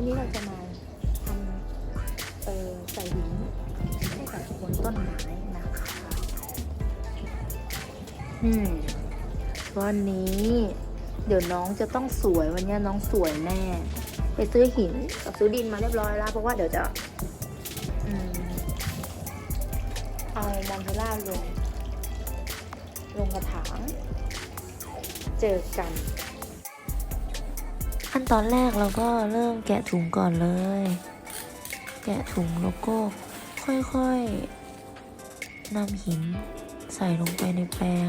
วันนี้เราจะมาทำเออใส่หินให้กับโคนต้นไม้นะคะอืมวันนี้ เดี๋ยวน้องจะต้องสวยวันนี้น้องสวยแน่ ไปซื้อหินกับซื้อดินมาเรียบร้อยแล้วเพราะว่าเดี๋ยวจะอืมเอามอนเทล่าลง ลงกระถาง เจอกัน ขั้นตอนแรกเราก็เริ่มแกะถุงก่อนเลย แกะถุงแล้วก็ค่อยๆนำหินใส่ลงไปในแปลง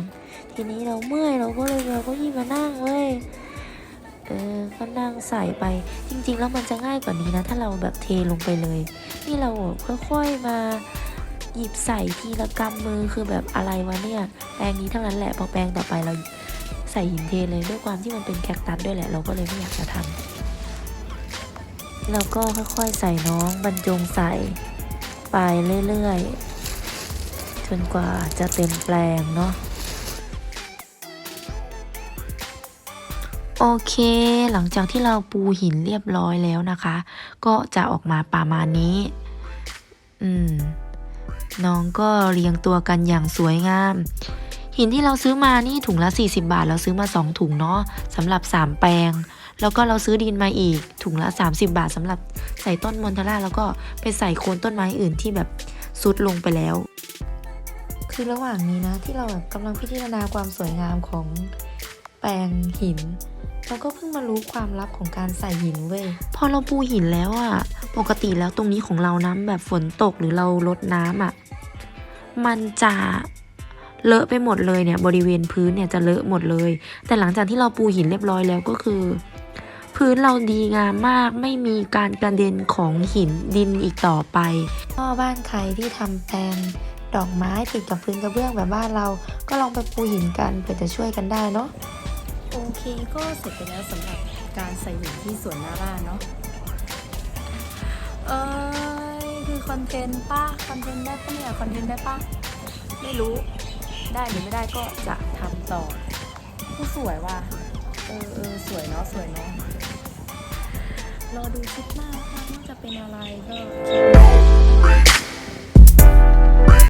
ทีนี้เราเมื่อยเราก็เลยเราก็ยี่มานั่งเว้ยเออก็นั่งใส่ไปจริง ๆ แล้วมันจะง่ายกว่านี้นะ ถ้าเราแบบเทลงไปเลย นี่เราค่อยๆมาหยิบใส่ทีละกำมือคือแบบอะไรวะเนี่ย แปลงนี้เท่านั้นแหละพอแปลงต่อไปเรา ใส่หินเทเลยด้วยความที่มันเป็นแคคตัสด้วยแหละ เราก็เลยไม่อยากจะทำแล้วก็ค่อยๆใส่น้องบรรจงใส่ไปเรื่อยๆ จนกว่าจะเต็มแปลงเนาะโอเค หลังจากที่เราปูหินเรียบร้อยแล้วนะคะ ก็จะออกมาประมาณนี้ อืม น้องก็เรียงตัวกันอย่างสวยงาม หินที่เราซื้อมานี่ถุงละ 40 บาท เราซื้อมา 2 ถุงเนาะสำหรับ 3 แปลง แล้วก็เราซื้อดินมาอีก ถุงละ 30 บาทสำหรับใส่ต้นมอนทาร่าแล้วก็ไปใส่โคนต้นไม้อื่นที่แบบซุดลงไปแล้ว คือระหว่างนี้นะที่เราแบบกำลังพิจารณาความสวยงามของแปลงหินเราก็เพิ่งมารู้ความลับของการใส่หินเว้ย พอเราปูหินแล้วอะปกติแล้วตรงนี้ของเราน้ำแบบฝนตกหรือเราลดน้ำอะมันจะ เลอะไปหมดเลยเนี่ยบริเวณพื้นเนี่ยจะเลอะหมดเลย แต่หลังจากที่เราปูหินเรียบร้อยแล้วก็คือ พื้นเราดีงามมากไม่มีการกระเด็นของหินดินอีกต่อไปก็บ้านใครที่ทำแปลงดอกไม้ติดกับพื้นกระเบื้องแบบบ้านเรา ก็ลองไปปูหินกันเผื่อจะช่วยกันได้เนาะโอเคก็เสร็จไปแล้วสำหรับการใส่หินที่สวนหน้าบ้านเนาะเอ้ยคือคอนเทนต์ป้าคอนเทนต์ได้ปะเนี่ยคอนเทนต์ได้ปะไม่รู้ ได้หรือไม่ได้ก็จะทำต่อผู้สวยว่ะเออเออสวยเนาะสวยเนาะรอดูคลิปหน้าค่ะ